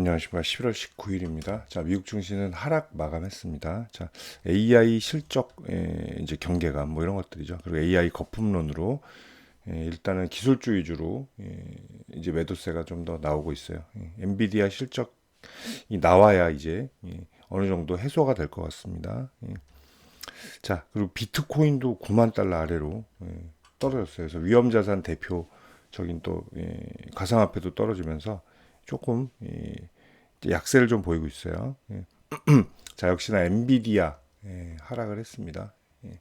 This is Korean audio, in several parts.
안녕하십니까. 11월 19일입니다. 자, 미국 증시는 하락 마감했습니다. 자, AI 실적 에, 이제 경계감 뭐 이런 것들이죠. 그리고 AI 거품론으로 에, 일단은 기술주 위주로 에, 이제 매도세가 좀 더 나오고 있어요. 예, 엔비디아 실적이 나와야 이제 예, 어느 정도 해소가 될 것 같습니다. 예. 자, 그리고 비트코인도 9만 달러 아래로 예, 떨어졌어요. 그래서 위험자산 대표적인 또 예, 가상화폐도 떨어지면서 조금 예, 약세를 좀 보이고 있어요. 예. 자 역시나 엔비디아 예, 하락을 했습니다. 예.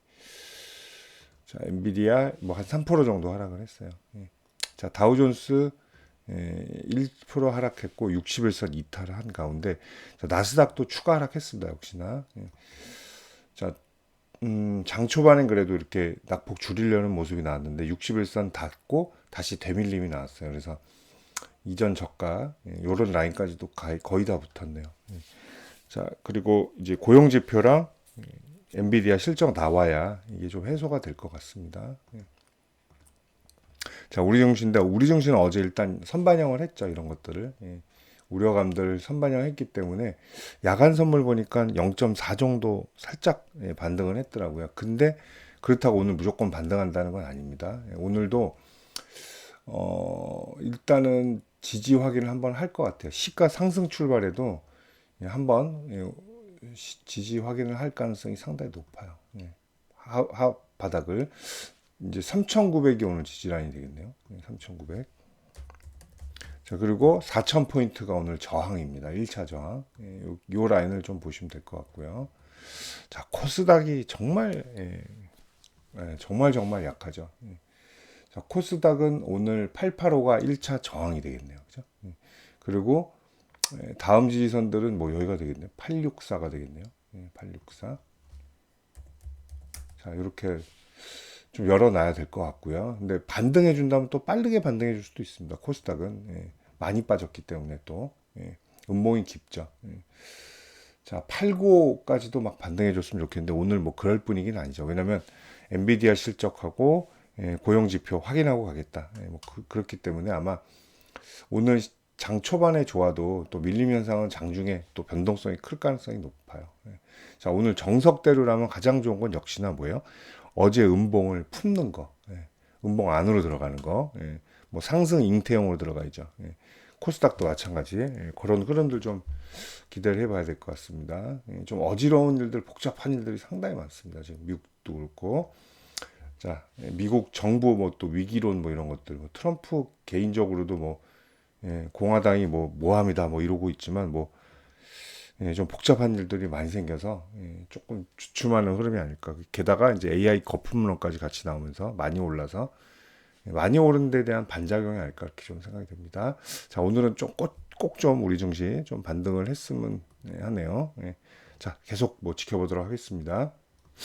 자 엔비디아 뭐 한 3% 정도 하락을 했어요. 예. 자 다우존스 예, 1% 하락했고 61선 이탈을 한 가운데 자, 나스닥도 추가 하락했습니다. 역시나 예. 자 음, 장 초반엔 그래도 이렇게 낙폭 줄이려는 모습이 나왔는데 61선 닫고 다시 되밀림이 나왔어요. 그래서 이전 저가 이런 라인까지도 가- 거의 다 붙었네요. 예. 자 그리고 이제 고용 지표랑 예, 엔비디아 실적 나와야 이게 좀 해소가 될 것 같습니다. 예. 자 우리 증시인데 우리 증시는 어제 일단 선반영을 했죠 이런 것들을 예. 우려감들 선반영했기 때문에 야간 선물 보니까 0.4 정도 살짝 예, 반등을 했더라고요. 근데 그렇다고 오늘 무조건 반등한다는 건 아닙니다. 예, 오늘도 어, 일단은 지지 확인을 한번 할 것 같아요. 시가 상승 출발에도 예, 한번 예, 시- 지지 확인을 할 가능성이 상당히 높아요. 예. 하, 하 바닥을 이제 3,900이 오늘 지지 라인이 되겠네요. 3,900. 자, 그리고 4,000 포인트가 오늘 저항입니다. 1차 저항. 예, 요, 요 라인을 좀 보시면 될 것 같고요. 자, 코스닥이 정말 예, 예, 정말 정말 약하죠. 예. 자, 코스닥은 오늘 885가 1차 저항이 되겠네요. 그죠? 예. 그리고 예, 다음 지지선들은 뭐 여기가 되겠네요. 864가 되겠네요. 예, 864. 자, 이렇게 좀 열어놔야 될 것 같고요. 근데 반등해 준다면 또 빠르게 반등해 줄 수도 있습니다. 코스닥은 예, 많이 빠졌기 때문에 또 예, 음봉이 깊죠. 예. 자, 89까지도 막 반등해 줬으면 좋겠는데 오늘 뭐 그럴 분위기는 아니죠. 왜냐면 엔비디아 실적하고 예, 고용 지표 확인하고 가겠다. 예, 뭐 그, 렇기 때문에 아마 오늘 장 초반에 좋아도 또 밀림 현상은 장중에 또 변동성이 클 가능성이 높아요. 예. 자, 오늘 정석대로라면 가장 좋은 건 역시나 뭐예요? 어제 음봉을 품는 거, 예. 음봉 안으로 들어가는 거, 예. 뭐 상승 잉태형으로 들어가야죠. 예. 코스닥도 마찬가지. 예. 그런 흐름들 좀 기대를 해봐야 될 것 같습니다. 예. 좀 어지러운 일들, 복잡한 일들이 상당히 많습니다. 지금 미국도 그렇고. 자, 예, 미국 정부 뭐 또 위기론 뭐 이런 것들, 뭐 트럼프 개인적으로도 뭐 예, 공화당이 뭐 모함이다 뭐 이러고 있지만 뭐 예, 좀 복잡한 일들이 많이 생겨서 예, 조금 주춤하는 흐름이 아닐까. 게다가 이제 AI 거품론까지 같이 나오면서 많이 올라서 예, 많이 오른 데 대한 반작용이 아닐까 이렇게 좀 생각이 됩니다. 자, 오늘은 좀 꼭 좀 우리 증시 좀 반등을 했으면 예, 하네요. 예. 자, 계속 뭐 지켜보도록 하겠습니다.